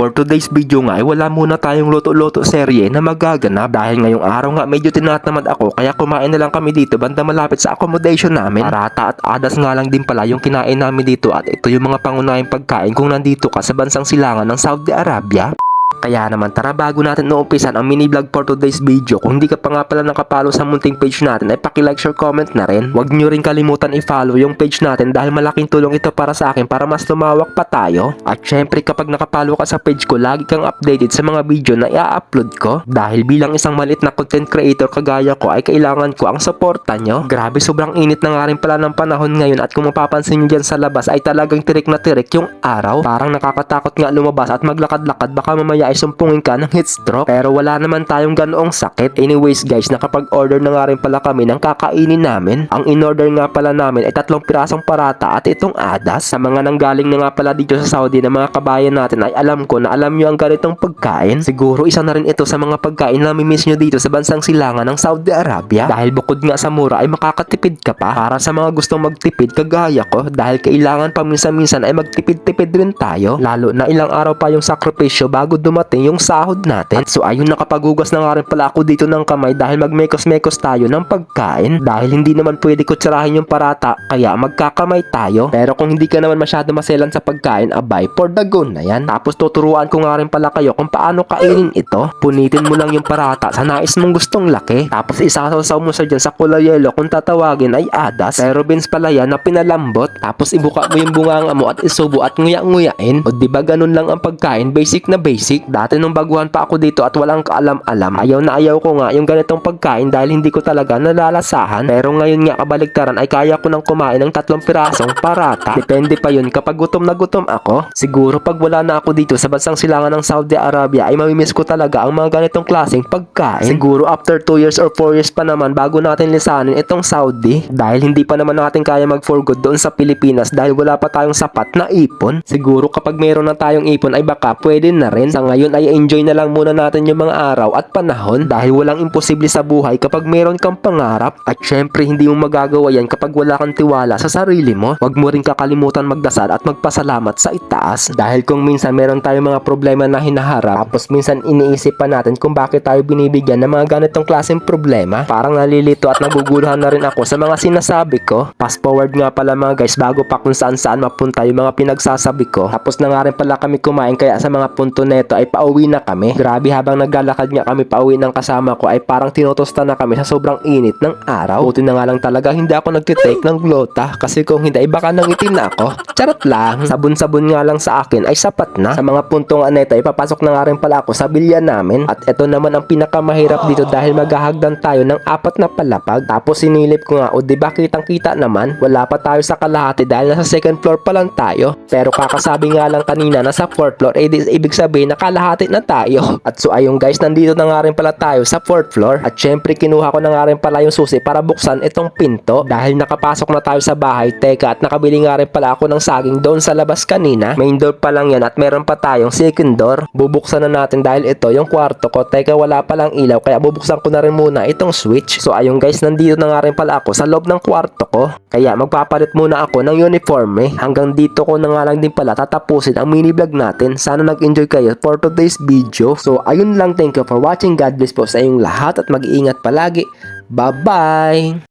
for today's video nga ay wala muna tayong loto-loto serye na magaganap dahil ngayong araw nga medyo tinatamad ako kaya kumain na lang kami dito banda malapit sa accommodation namin. Parata at adas nga lang din pala yung kinain namin dito at ito yung mga pangunahing pagkain kung nandito ka sa bansang silangan ng Saudi Arabia. Kaya naman tara bago natin naumpisan ang mini vlog for today's video kung hindi ka pa nga pala nakapalo sa munting page natin ay paki-like, share, comment na rin. Huwag nyo rin kalimutan i-follow yung page natin dahil malaking tulong ito para sa akin para mas lumawak pa tayo. At syempre kapag nakapalo ka sa page ko lagi kang updated sa mga video na i-upload ko dahil bilang isang maliit na content creator kagaya ko ay kailangan ko ang suporta nyo. Grabe sobrang init na nga rin pala ng panahon ngayon at kung mapapansin nyo dyan sa labas ay talagang tirik na tirik yung araw. Parang nakakatakot nga lumabas at maglakad-lakad baka mamaya ay sumpungin ka ng heat stroke pero wala naman tayong ganoong sakit. Anyways guys, nakapag-order na nga rin pala kami ng kakainin namin. Ang in-order nga pala namin ay tatlong pirasong parata at itong adas. Sa mga nanggaling na nga pala dito sa Saudi na mga kabayan natin ay alam ko na alam nyo ang ganitong pagkain. Siguro isa na rin ito sa mga pagkain na mimiss nyo dito sa bansang silangan ng Saudi Arabia. Dahil bukod nga sa mura ay makakatipid ka pa. Para sa mga gustong magtipid kagaya ko dahil kailangan paminsan-minsan ay magtipid-tipid rin tayo. Lalo na ilang araw pa yung sakripisyo bago dumating yung sahod natin. At so ayun nakapaghugas na nga rin pala ako dito ng kamay dahil magmekos-mekos tayo ng pagkain. Dahil hindi naman pwede kutsarahin yung parata kaya magkakamay tayo. Pero kung hindi ka naman masyado maselan sa pagkain, abay, for the go na yan. Tapos tuturuan ko nga rin pala kayo kung paano kainin ito. Punitin mo lang yung parata sa nais mong gustong laki. Tapos isasaw mo sa dyan sa kulay yellow kung tatawagin ay adas. Pero beans pala yan na pinalambot. Tapos ibuka mo yung bunganga mo at isubo at nguya-nguyain. O di ba ganun lang ang pagkain? Basic na basic. Dati nung baguhan pa ako dito at walang kaalam-alam, ayaw na ayaw ko nga yung ganitong pagkain dahil hindi ko talaga nalalasahan. Pero ngayon nga kabaligtaran ay kaya ko nang kumain ng tatlong pirasong parata. Depende pa yun kapag gutom na gutom ako. Siguro pag wala na ako dito sa bansang silangan ng Saudi Arabia ay mamimiss ko talaga ang mga ganitong klaseng pagkain. Siguro after 2 years or 4 years pa naman bago natin lisanin itong Saudi dahil hindi pa naman natin kaya mag for good doon sa Pilipinas dahil wala pa tayong sapat na ipon. Siguro kapag meron na tayong ipon ay baka pwede na rin. Sa ngayon ay enjoy na lang muna natin yung mga araw at panahon dahil walang imposible sa buhay kapag meron kang pangarap at syempre hindi mo magagawa yan kapag wala kang tiwala sa sarili mo. Huwag mo rin kakalimutan magdasal at magpasalamat sa itaas dahil kung minsan meron tayong mga problema na hinaharap tapos minsan iniisip pa natin kung bakit tayo binibigyan ng mga ganitong klaseng problema. Parang nalilito at naguguluhan na rin ako sa mga sinasabi ko. Fast forward nga pala mga guys bago pa kung saan saan mapunta yung mga pinagsasabi ko. Tapos na nga rin pala kami kumain kaya sa mga punto neto ay pauwi na kami. Grabe habang naglalakad nga kami pauwi ng kasama ko ay parang tinutosta na kami sa sobrang init ng araw. Buti na nga lang talaga hindi ako nagtitake ng glota kasi kung hindi ay baka nangitim na ako. Charot lang. Sabon-sabon nga lang sa akin ay sapat na. Sa mga puntong neto ay papasok na nga rin pala ako sa bilya namin. At ito naman ang pinakamahirap dito dahil maghahagdan tayo ng apat na palapag. Tapos sinilip ko nga o di ba kitang kita naman wala pa tayo sa kalahati dahil nasa second floor pa lang tayo. Pero kakasabi nga lang kanina na sa fourth floor eh ibig sabihin na kalahati na tayo. At so ayun guys nandito na nga rin pala tayo sa fourth floor. At syempre kinuha ko na nga rin pala yung susi para buksan itong pinto dahil nakapasok na tayo sa bahay. Teka at nakabili nga rin pala ako ng saging doon sa labas kanina. Main door pa lang yan at meron pa tayong second door. Bubuksan na natin dahil ito yung kwarto ko. Teka wala palang ilaw kaya bubuksan ko na rin muna itong switch. So ayun guys nandito na nga rin pala ako sa loob ng kwarto ko. Kaya magpapalit muna ako ng uniforme. Hanggang dito ko na nga lang din pala tatapusin ang mini vlog natin. Sana nag-enjoy kayo for today's video. So ayun lang thank you for watching. God bless po sa inyong lahat at mag-iingat palagi. Bye-bye!